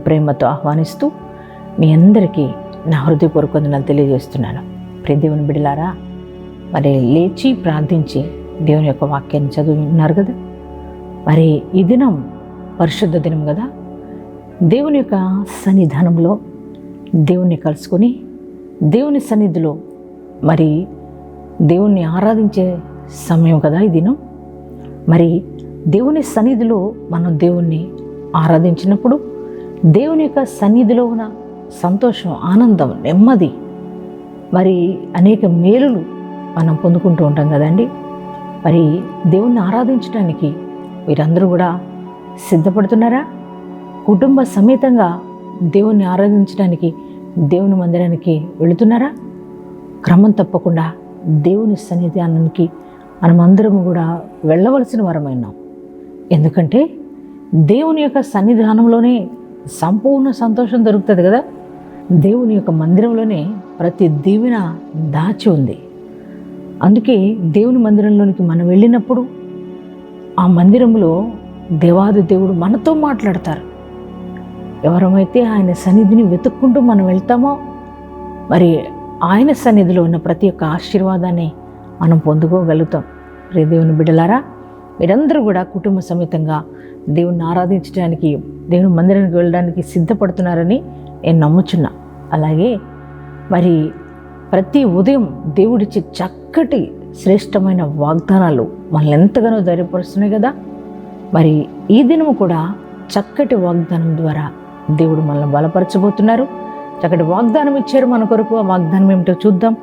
ప్రేమతో ఆహ్వానిస్తూ మీ అందరికీ నా హృదయపూర్వక వందనాలు తెలియజేస్తున్నాను. ప్రియ దేవుని బిడలారా మరి లేచి ప్రార్థించి దేవుని యొక్క వాక్యాన్ని చదివి కదా? మరి ఈ దినం పరిశుద్ధ దినం కదా? దేవుని యొక్క సన్నిధానంలో దేవుణ్ణి కలుసుకొని దేవుని సన్నిధిలో మరి దేవుణ్ణి ఆరాధించే సమయం కదా ఈ దినం? మరి దేవుని సన్నిధిలో మనం దేవుణ్ణి ఆరాధించినప్పుడు దేవుని యొక్క సన్నిధిలో ఉన్న సంతోషం ఆనందం నెమ్మది. మరి అనేక మేలులు మనం పొందుకుంటూ ఉంటాం కదండి. మరి దేవుణ్ణి ఆరాధించడానికి మీరందరూ కూడా సిద్ధపడుతున్నారా? కుటుంబ సమేతంగా దేవుణ్ణి ఆరాధించడానికి దేవుని మందిరానికి వెళుతున్నారా? క్రమం తప్పకుండా దేవుని సన్నిధానానికి మనమందరము కూడా వెళ్ళవలసిన వరమైనాం ఎందుకంటే దేవుని యొక్క సన్నిధానంలోనే సంపూర్ణ సంతోషం దొరుకుతుంది కదా? దేవుని యొక్క మందిరంలోనే ప్రతి దీవెన దాచి ఉంది. అందుకే దేవుని మందిరంలోనికి మనం వెళ్ళినప్పుడు ఆ మందిరంలో దేవాది దేవుడు మనతో మాట్లాడతారు. ఎవరమైతే ఆయన సన్నిధిని వెతుక్కుంటూ మనం వెళ్తామో మరి ఆయన సన్నిధిలో ఉన్న ప్రతి ఒక్క ఆశీర్వాదాన్ని మనం పొందుకోగలుగుతాం. రే దేవుని బిడ్డలారా మీరందరూ కూడా కుటుంబ సమేతంగా దేవుణ్ణి ఆరాధించడానికి దేవుని మందిరానికి వెళ్ళడానికి సిద్ధపడుతున్నారని నేను నమ్ముచున్నా. అలాగే మరి ప్రతి ఉదయం దేవుడిచ్చే చక్కటి శ్రేష్టమైన వాగ్దానాలు మనల్ని ఎంతగానో ధైర్యపరుస్తున్నాయి కదా. మరి ఈ దినము కూడా చక్కటి వాగ్దానం ద్వారా దేవుడు మనల్ని బలపరచబోతున్నారు. చక్కటి వాగ్దానం ఇచ్చారు మన కొరకు. ఆ వాగ్దానం ఏమిటో చూద్దాం.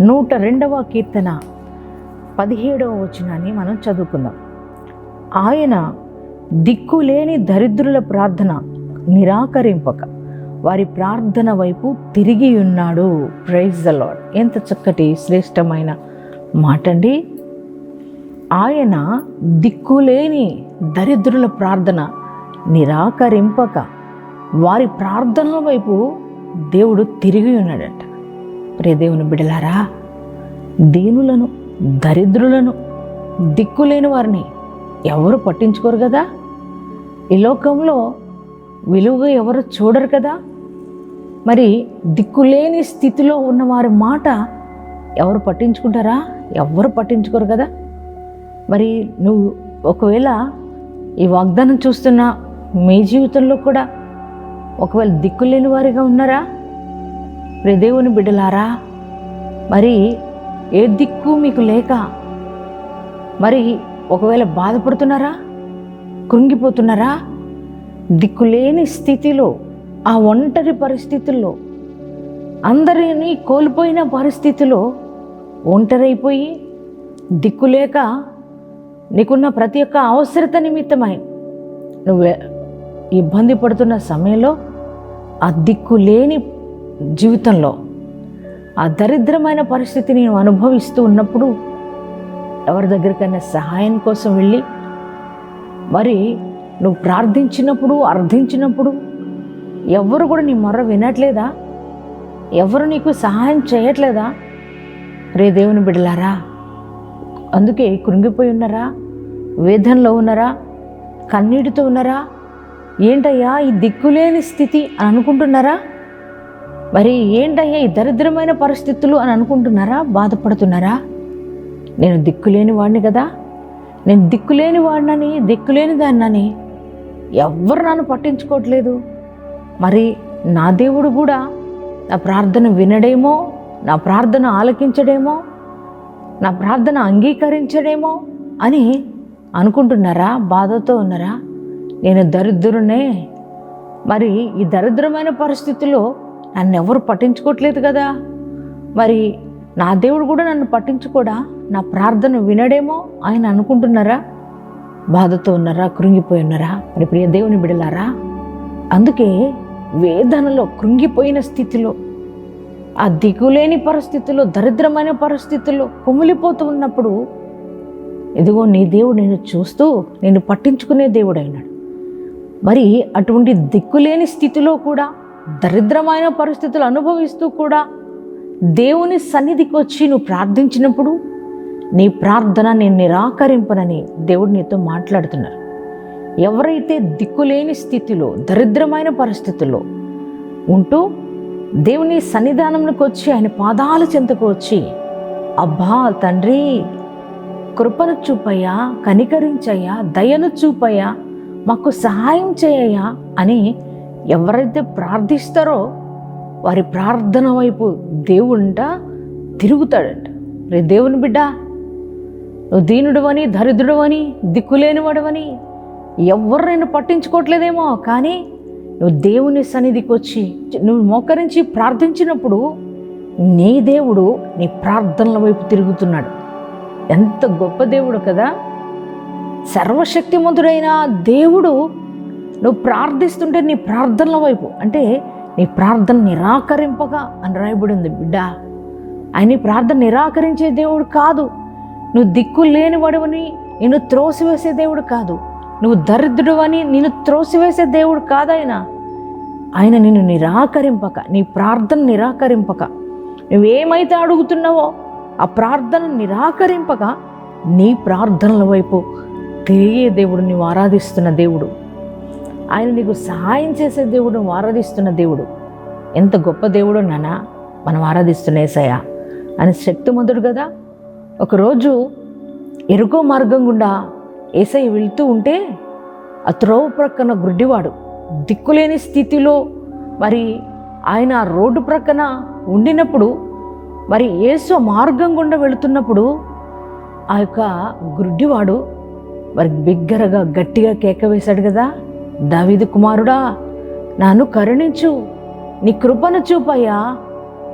నూట రెండవ కీర్తన పదిహేడవ వచనాన్ని మనం చదువుకుందాం. ఆయన దిక్కులేని దరిద్రుల ప్రార్థన నిరాకరింపక. వారి ప్రార్థన వైపు తిరిగి ఉన్నాడు. ప్రైజ్ ద లాడ్ ఎంత చక్కటి శ్రేష్టమైన మాట అండి ఆయన దిక్కులేని దరిద్రుల ప్రార్థన నిరాకరింపక. వారి ప్రార్థనల వైపు దేవుడు తిరిగి ఉన్నాడట. ప్రే దేవుని బిడలారా దీనులను దరిద్రులను దిక్కులేని వారిని ఎవరు పట్టించుకోరు కదా? ఈ లోకంలో విలువగా ఎవరు చూడరు కదా? మరి దిక్కులేని స్థితిలో ఉన్న వారి మాట ఎవరు పట్టించుకుంటారా? ఎవరు పట్టించుకోరు కదా? మరి నువ్వు ఒకవేళ ఈ వాగ్దానం చూస్తున్న మీ జీవితంలో కూడా ఒకవేళ దిక్కులేని వారిగా ఉన్నారా? రే దేవుని బిడ్డలారా మరి ఏ దిక్కు మీకు లేక మరి ఒకవేళ బాధపడుతున్నారా? కృంగిపోతున్నారా? దిక్కులేని స్థితిలో ఆ ఒంటరి పరిస్థితుల్లో అందరిని కోల్పోయిన పరిస్థితిలో ఒంటరైపోయి దిక్కులేక నీకున్న ప్రతి ఒక్క అవసరత నిమిత్తమై నువ్వు ఇబ్బంది పడుతున్న సమయంలో ఆ దిక్కు లేని జీవితంలో ఆ దరిద్రమైన పరిస్థితిని నేను అనుభవిస్తూ ఉన్నప్పుడు ఎవరి దగ్గరికైనా సహాయం కోసం వెళ్ళి మరి నువ్వు ప్రార్థించినప్పుడు అర్థించినప్పుడు ఎవరు కూడా నీ మొర్ర వినట్లేదా? ఎవరు నీకు సహాయం చేయట్లేదా? రే దేవుని బిడలారా అందుకే కృంగిపోయి ఉన్నారా? వేదనలో ఉన్నారా? కన్నీటితో ఉన్నారా? ఏంటయ్యా ఈ దిక్కులేని స్థితి అని అనుకుంటున్నారా? మరి ఏంటయ్యా ఈ దరిద్రమైన పరిస్థితులు అని అనుకుంటున్నారా? బాధపడుతున్నారా? నేను దిక్కులేని వాడిని కదా? నేను దిక్కులేని వాడినని దిక్కులేని దాన్నని ఎవ్వరు నన్ను పట్టించుకోవట్లేదు. మరి నా దేవుడు కూడా నా ప్రార్థన వినడేమో నా ప్రార్థన ఆలకించడేమో నా ప్రార్థన అంగీకరించడేమో అని అనుకుంటున్నారా? బాధతో ఉన్నారా? నేను దరిద్రునే. మరి ఈ దరిద్రమైన పరిస్థితుల్లో నన్ను ఎవరు పట్టించుకోవట్లేదు కదా? మరి నా దేవుడు కూడా నన్ను పట్టించుకోడా నా ప్రార్థన వినడేమో ఆయన అనుకుంటున్నారా? బాధతో ఉన్నారా? కృంగిపోయి ఉన్నారా? మరి ప్రియ దేవుని బిడలారా అందుకే వేదనలో కృంగిపోయిన స్థితిలో ఆ దిగులేని పరిస్థితుల్లో దరిద్రమైన పరిస్థితుల్లో కుమిలిపోతూ ఉన్నప్పుడు ఇదిగో నీ దేవుడు నేను చూస్తూ నేను పట్టించుకునే దేవుడు అయినాడు మరి అటువంటి దిక్కులేని స్థితిలో కూడా దరిద్రమైన పరిస్థితులు అనుభవిస్తూ కూడా దేవుని సన్నిధికి వచ్చి నువ్వు ప్రార్థించినప్పుడు నీ ప్రార్థన నేను నిరాకరింపనని దేవుడు నీతో మాట్లాడుతున్నారు. ఎవరైతే దిక్కులేని స్థితిలో దరిద్రమైన పరిస్థితుల్లో ఉంటూ దేవుని సన్నిధానంలోకి వచ్చి ఆయన పాదాల చెంతకు వచ్చి అబ్బా తండ్రి కృపను చూపయ్యా కనికరించయ్యా దయను చూపయ్యా మాకు సహాయం చేయయ్యా అని ఎవరైతే ప్రార్థిస్తారో వారి ప్రార్థన వైపు దేవుంట తిరుగుతాడంట. రే దేవుని బిడ్డ నువ్వు దీనుడవని దరిద్రుడవని దిక్కులేనివాడవని ఎవరు నేను పట్టించుకోవట్లేదేమో కానీ నువ్వు దేవుని సన్నిధికి వచ్చి నువ్వు మోకరించి ప్రార్థించినప్పుడు నీ దేవుడు నీ ప్రార్థనల వైపు తిరుగుతున్నాడు. ఎంత గొప్ప దేవుడు కదా! సర్వశక్తిమంతుడైన దేవుడు నువ్వు ప్రార్థిస్తుంటే నీ ప్రార్థనల వైపు అంటే నీ ప్రార్థన నిరాకరింపగా అని రాయబడి ఉంది బిడ్డ. ఆయన నీ ప్రార్థన నిరాకరించే దేవుడు కాదు. నువ్వు దిక్కు లేని నేను నిన్ను త్రోసివేసే దేవుడు కాదు. నువ్వు దరిద్రుడు అని నిన్ను త్రోసివేసే దేవుడు కాదాయన ఆయన నిన్ను నిరాకరింపక నీ ప్రార్థన నిరాకరింపక. నువ్వేమైతే అడుగుతున్నావో ఆ ప్రార్థన నిరాకరింపక నీ ప్రార్థనల వైపు తిరిగే దేవుడు నువ్వు ఆరాధిస్తున్న దేవుడు. ఆయన నీకు సహాయం చేసే దేవుడు ఆరాధిస్తున్న దేవుడు. ఎంత గొప్ప దేవుడు నానా మనం ఆరాధిస్తున్న ఏసయ్య. అని శక్తిమంతుడు కదా. ఒకరోజు ఎరుకో మార్గం గుండా ఏసై వెళ్తూ ఉంటే ఆ త్రోవ ప్రక్కన గుడ్డివాడు దిక్కులేని స్థితిలో మరి ఆయన రోడ్డు ప్రక్కన ఉండినప్పుడు మరి ఏసు మార్గం గుండా వెళుతున్నప్పుడు ఆ యొక్క గుడ్డివాడు మరి బిగ్గరగా గట్టిగా కేక వేశాడు కదా. దావిదు కుమారుడా నన్ను కరుణించు నీ కృపను చూపయ్యా.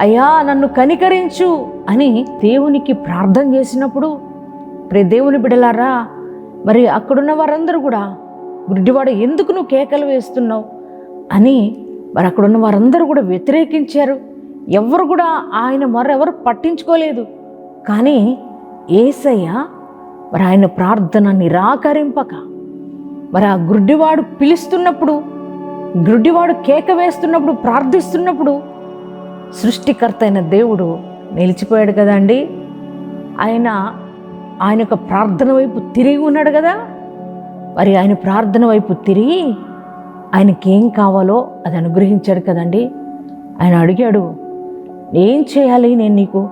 అయ్యా నన్ను కనికరించు అని దేవునికి ప్రార్థన చేసినప్పుడు ప్రే దేవుని బిడలారా మరి అక్కడున్న వారందరూ కూడా గుడ్డివాడు ఎందుకు నువ్వు కేకలు వేస్తున్నావు అని మరి అక్కడున్న వారందరూ కూడా వ్యతిరేకించారు. ఎవరు కూడా ఆయన మరెవరు పట్టించుకోలేదు. కానీ ఏసయ్య మరి ఆయన ప్రార్థన నిరాకరింపక మరి ఆ గుడ్డివాడు పిలుస్తున్నప్పుడు గుడ్డివాడు కేక వేస్తున్నప్పుడు ప్రార్థిస్తున్నప్పుడు సృష్టికర్త అయిన దేవుడు నిలిచిపోయాడు కదండి. ఆయన ఆయన యొక్క ప్రార్థన వైపు తిరిగి ఉన్నాడు కదా. మరి ఆయన ప్రార్థన వైపు తిరిగి ఆయనకి ఏం కావాలో అది అనుగ్రహించాడు కదండి. ఆయన అడిగాడు ఏం చేయాలి నేను నీకు?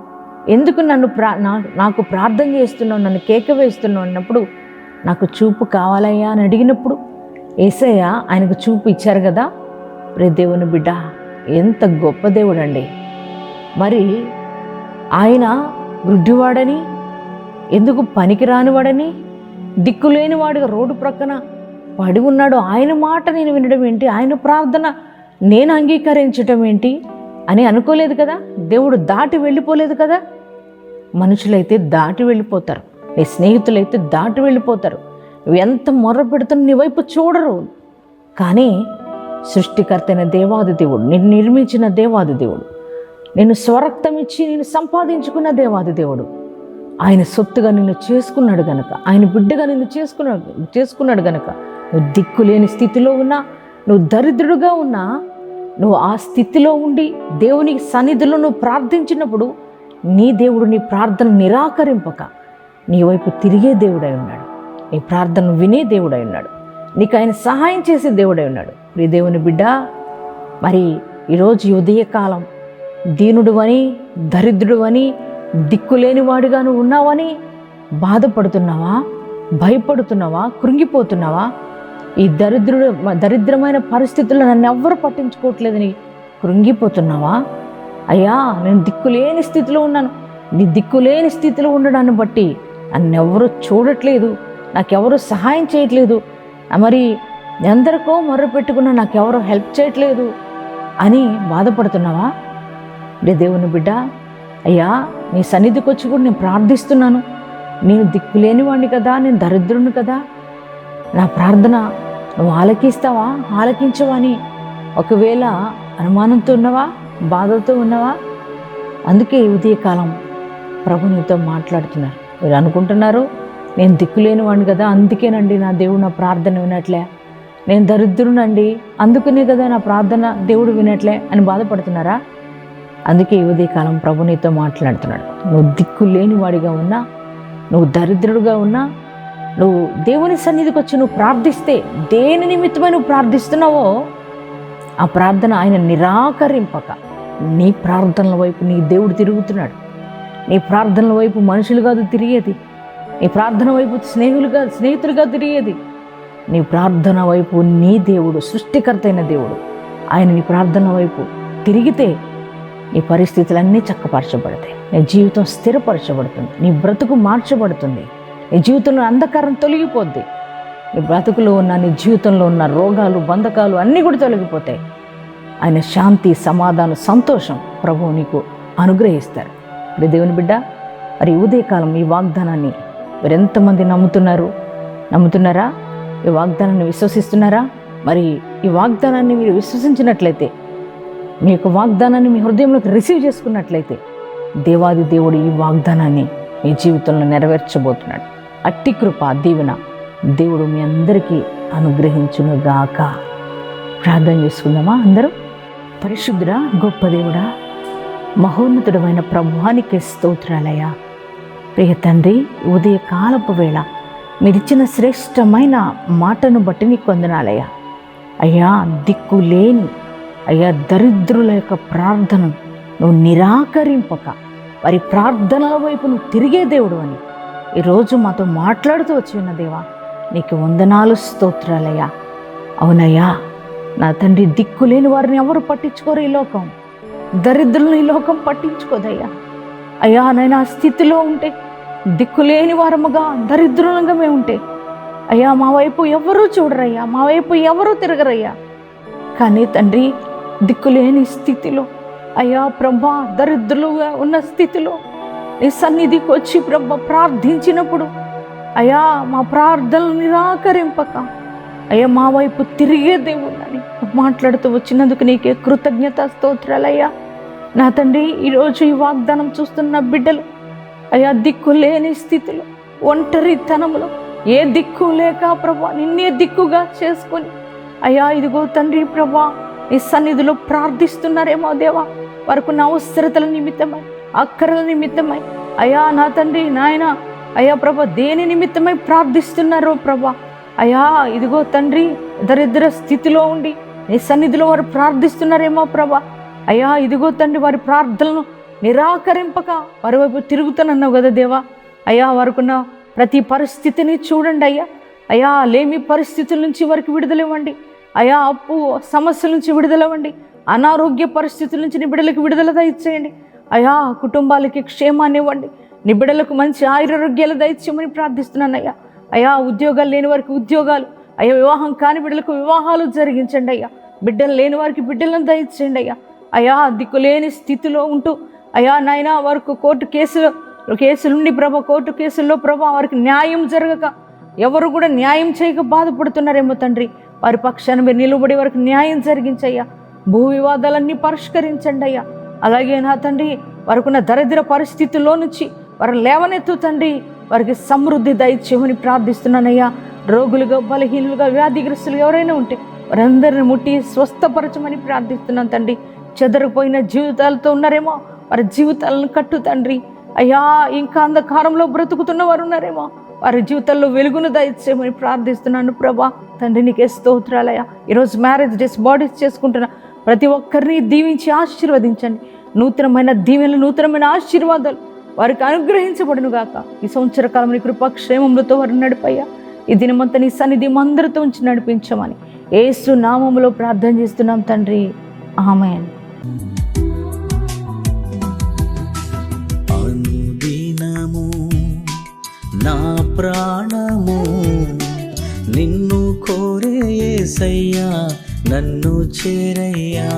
ఎందుకు నన్ను ప్రా నా నాకు ప్రార్థన చేస్తున్నావు నన్ను కేక వేస్తున్నావు? అన్నప్పుడు నాకు చూపు కావాలయ్యా అని అడిగినప్పుడు ఏసయ్య ఆయనకు చూపు ఇచ్చారు కదా. రే దేవుని బిడ్డ ఎంత గొప్ప దేవుడండి. మరి ఆయన వృద్ధివాడని ఎందుకు పనికిరానివాడని దిక్కులేనివాడుగా రోడ్డు ప్రక్కన పడి ఉన్నాడు ఆయన మాట నేను వినడం ఏంటి? ఆయన ప్రార్థన నేను అంగీకరించడం ఏంటి? అని అనుకోలేదు కదా. దేవుడు దాటి వెళ్ళిపోలేదు కదా. మనుషులైతే దాటి వెళ్ళిపోతారు. నీ స్నేహితులైతే దాటి వెళ్ళిపోతారు. నువ్వు ఎంత మొర్ర పెడుతున్న నీ వైపు చూడరు. కానీ సృష్టికర్తైన దేవాది దేవుడు నిన్ను నిర్మించిన దేవాది దేవుడు నేను స్వరక్తం ఇచ్చి నేను సంపాదించుకున్న దేవాది దేవుడు ఆయన సొత్తుగా నిన్ను చేసుకున్నాడు గనక ఆయన బిడ్డగా నిన్ను చేసుకున్నాడు చేసుకున్నాడు గనక నువ్వు దిక్కులేని స్థితిలో ఉన్నా నువ్వు దరిద్రుడుగా ఉన్నా నువ్వు ఆ స్థితిలో ఉండి దేవుని సన్నిధిలో నువ్వు ప్రార్థించినప్పుడు నీ దేవుడు నీ ప్రార్థన నిరాకరింపక. నీ వైపు తిరిగే దేవుడై ఉన్నాడు. నీ ప్రార్థన వినే దేవుడై ఉన్నాడు. నీకు ఆయన సహాయం చేసే దేవుడై ఉన్నాడు. ప్రియ దేవుని బిడ్డ మరి ఈరోజు ఉదయకాలం దీనుడు అని దరిద్రుడు అని దిక్కులేని నువ్వు ఉన్నావని బాధపడుతున్నావా? భయపడుతున్నావా? కృంగిపోతున్నావా? ఈ దరిద్రుడు దరిద్రమైన పరిస్థితుల్లో నన్ను ఎవ్వరు పట్టించుకోవట్లేదని కృంగిపోతున్నావా? అయ్యా నేను దిక్కులేని స్థితిలో ఉన్నాను. నీ దిక్కులేని స్థితిలో ఉండడాన్ని బట్టి నన్నెవరు చూడట్లేదు నాకెవరు సహాయం చేయట్లేదు. మరి ఎందరికో మొర్ర పెట్టుకున్నా నాకెవరు హెల్ప్ చేయట్లేదు అని బాధపడుతున్నావా? రే దేవుని బిడ్డ అయ్యా నీ సన్నిధికి వచ్చి కూడా నేను ప్రార్థిస్తున్నాను. నేను దిక్కులేని వాడిని కదా నేను దరిద్రుని కదా. నా ప్రార్థన నువ్వు ఆలకిస్తావా? ఆలకించవా అని ఒకవేళ అనుమానంతో ఉన్నవా? బాధతో ఉన్నవా? అందుకే ఉదయకాలం ప్రభు నీతో మాట్లాడుతున్నారు. మీరు అనుకుంటున్నారు నేను దిక్కులేని వాడిని కదా అందుకేనండి నా దేవుడు నా ప్రార్థన వినట్లే. నేను దరిద్రునండి అందుకనే కదా నా ప్రార్థన దేవుడు వినట్లే అని బాధపడుతున్నారా? అందుకే ఈ ఉదయకాలం ప్రభు నీతో మాట్లాడుతున్నాడు. నువ్వు దిక్కు లేనివాడిగా ఉన్నా నువ్వు దరిద్రుడుగా ఉన్నా నువ్వు దేవుని సన్నిధికి వచ్చి నువ్వు ప్రార్థిస్తే దేని నిమిత్తమై నువ్వు ప్రార్థిస్తున్నావో ఆ ప్రార్థన ఆయన నిరాకరింపక నీ ప్రార్థనల వైపు నీ దేవుడు తిరుగుతున్నాడు. నీ ప్రార్థనల వైపు మనుషులు కాదు తిరిగేది. నీ ప్రార్థన వైపు స్నేహితులు కాదు స్నేహితులుగా తిరిగేది. నీ ప్రార్థన వైపు నీ దేవుడు సృష్టికర్త అయిన దేవుడు. ఆయన నీ ప్రార్థన వైపు తిరిగితే నీ పరిస్థితులన్నీ చక్కపరచబడతాయి. నీ జీవితం స్థిరపరచబడుతుంది. నీ బ్రతుకు మార్చబడుతుంది. నీ జీవితంలో అంధకారం తొలగిపోద్ది. నీ బ్రతుకులో ఉన్న నీ జీవితంలో ఉన్న రోగాలు బంధకాలు అన్నీ కూడా తొలగిపోతాయి. ఆయన శాంతి సమాధానం సంతోషం ప్రభువు నీకు అనుగ్రహిస్తారు. ఇప్పుడు దేవుని బిడ్డ మరి ఉదయకాలం ఈ వాగ్దానాన్ని మరి ఎంతమంది నమ్ముతున్నారు? నమ్ముతున్నారా? ఈ వాగ్దానాన్ని విశ్వసిస్తున్నారా? మరి ఈ వాగ్దానాన్ని మీరు విశ్వసించినట్లయితే మీ యొక్క వాగ్దానాన్ని మీ హృదయంలోకి రిసీవ్ చేసుకున్నట్లయితే దేవాది దేవుడు ఈ వాగ్దానాన్ని మీ జీవితంలో నెరవేర్చబోతున్నాడు. అట్టి కృప దీవెన దేవుడు మీ అందరికీ అనుగ్రహించునుగాక. ప్రార్థన చేసుకుందామా అందరూ? పరిశుద్ధుడా గొప్ప దేవుడా మహోన్నతుడమైన ప్రభువానికి స్తోత్రాలయ ప్రియ తండ్రి ఉదయ కాలపు వేళ మీరిచ్చిన శ్రేష్టమైన మాటను బట్టి నీకు వందనాలయ్యా. అయ్యా దిక్కు లేని అయ్యా దరిద్రుల యొక్క ప్రార్థన నువ్వు నిరాకరింపక వారి ప్రార్థనల వైపు నువ్వు తిరిగే దేవుడు అని ఈరోజు మాతో మాట్లాడుతూ వచ్చి ఉన్న దేవా నీకు వందనాలు స్తోత్రాలయ్యా. అవునయ్యా నా తండ్రి దిక్కు లేని వారిని ఎవరు పట్టించుకోరు ఈ లోకం? దరిద్రులను ఈ లోకం పట్టించుకోదయ్యా. అయ్యా నేను ఆ స్థితిలో ఉంటే దిక్కులేని వారముగా దరిద్రులంగా మేము ఉంటే అయ్యా మా వైపు ఎవరూ చూడరయ్యా మా వైపు ఎవరూ తిరగరయ్యా. కానీ తండ్రి దిక్కులేని స్థితిలో అయ్యా ప్రభా దరిద్రులుగా ఉన్న స్థితిలో నీ సన్నిధికి వచ్చి ప్రభ ప్రార్థించినప్పుడు అయ్యా మా ప్రార్థనలు నిరాకరింపక అయ్యా మా వైపు తిరిగే దేవుడని మాట్లాడుతూ వచ్చినందుకు నీకే కృతజ్ఞత స్తోత్రాలయ్యా. నా తండ్రి ఈరోజు ఈ వాగ్దానం చూస్తున్న బిడ్డలు అయ్యా దిక్కు లేని స్థితిలో ఒంటరితనంలో ఏ దిక్కు లేక ప్రభా నిన్నే దిక్కుగా చేసుకొని అయ్యా ఇదిగో తండ్రి ప్రభా నీ సన్నిధిలో ప్రార్థిస్తున్నారేమో దేవా. వారికి అవసరతల నిమిత్తమై అక్కరల నిమిత్తమై అయ్యా నా తండ్రి నాయన అయ్యా ప్రభా దేని నిమిత్తమై ప్రార్థిస్తున్నారో ప్రభా అయ్యా ఇదిగో తండ్రి దరిద్ర స్థితిలో ఉండి నీ సన్నిధిలో వారు ప్రార్థిస్తున్నారేమో ప్రభా. అయ్యా ఇదిగో తండ్రి వారి ప్రార్థనలను నిరాకరింపక వారి వైపు తిరుగుతానన్నావు కదా దేవా. అయ్యా వారికున్న ప్రతి పరిస్థితిని చూడండి అయ్యా. అయ్యా లేమి పరిస్థితుల నుంచి వారికి విడుదలివ్వండి అయా అప్పు సమస్యల నుంచి విడుదలవ్వండి అనారోగ్య పరిస్థితుల నుంచి నిబిడలకు విడుదల దయచేయండి. అయా కుటుంబాలకి క్షేమాన్ని ఇవ్వండి. నిబిడలకు మంచి ఆయురారోగ్యాలు దయచేయమని ప్రార్థిస్తున్నాను అయ్యా అయ్యా ఉద్యోగాలు లేని వారికి ఉద్యోగాలు. అయ్యా వివాహం కాని బిడ్డలకు వివాహాలు జరిగించండి అయ్యా. బిడ్డలు లేని వారికి బిడ్డలను దయచేయండి అయ్యా. అయ్యా దిక్కులేని స్థితిలో ఉంటూ అయ్యా నాయన వారికి కోర్టు కేసులో కేసులుండి ప్రభ కోర్టు కేసుల్లో ప్రభ వారికి న్యాయం జరగక ఎవరు కూడా న్యాయం చేయక బాధపడుతున్నారేమో తండ్రి. వారి పక్షాన్ని మీరు నిలబడి వారికి న్యాయం జరిగించయ్యా. భూ వివాదాలన్నీ పరిష్కరించండి అయ్యా. అలాగే నా తండ్రి వారికున్న దరిద్ర పరిస్థితుల్లో నుంచి వారు లేవనెత్తు తండ్రి. వారికి సమృద్ధి దయచేయమని ప్రార్థిస్తున్నానయ్యా. రోగులుగా బలహీనులుగా వ్యాధిగ్రస్తులుగా ఎవరైనా ఉంటే వారందరిని ముట్టి స్వస్థపరచమని ప్రార్థిస్తున్నాను తండ్రి. చెదరిపోయిన జీవితాలతో ఉన్నారేమో వారి జీవితాలను కట్టు తండ్రి. అయ్యా ఇంకా అంధకారంలో బ్రతుకుతున్న వారు ఉన్నారేమో వారి జీవితాల్లో వెలుగును దయచేయమని ప్రార్థిస్తున్నాను ప్రభా. తండ్రి నీకే స్తోత్రాలయ్యా. ఈరోజు మ్యారేజ్ డేస్ బాడీస్ చేసుకుంటున్న ప్రతి ఒక్కరిని దీవించి ఆశీర్వదించండి. నూతనమైన దీవెనలు నూతనమైన ఆశీర్వాదాలు వారికి అనుగ్రహించబడును గాక ఈ సంవత్సర కాలం నీ కృపా క్షేమములతో వారిని నడిపయ్యా. ఈ దినమంతా నీ సన్నిధి మందరితో ఉంచి నడిపించమని ఏసు నామములో ప్రార్థన చేస్తున్నాం తండ్రి. ఆమెన్. అనుదినము నా ప్రాణము నిన్ను కోరే యేసయ్యా నన్ను చేరయ్యా.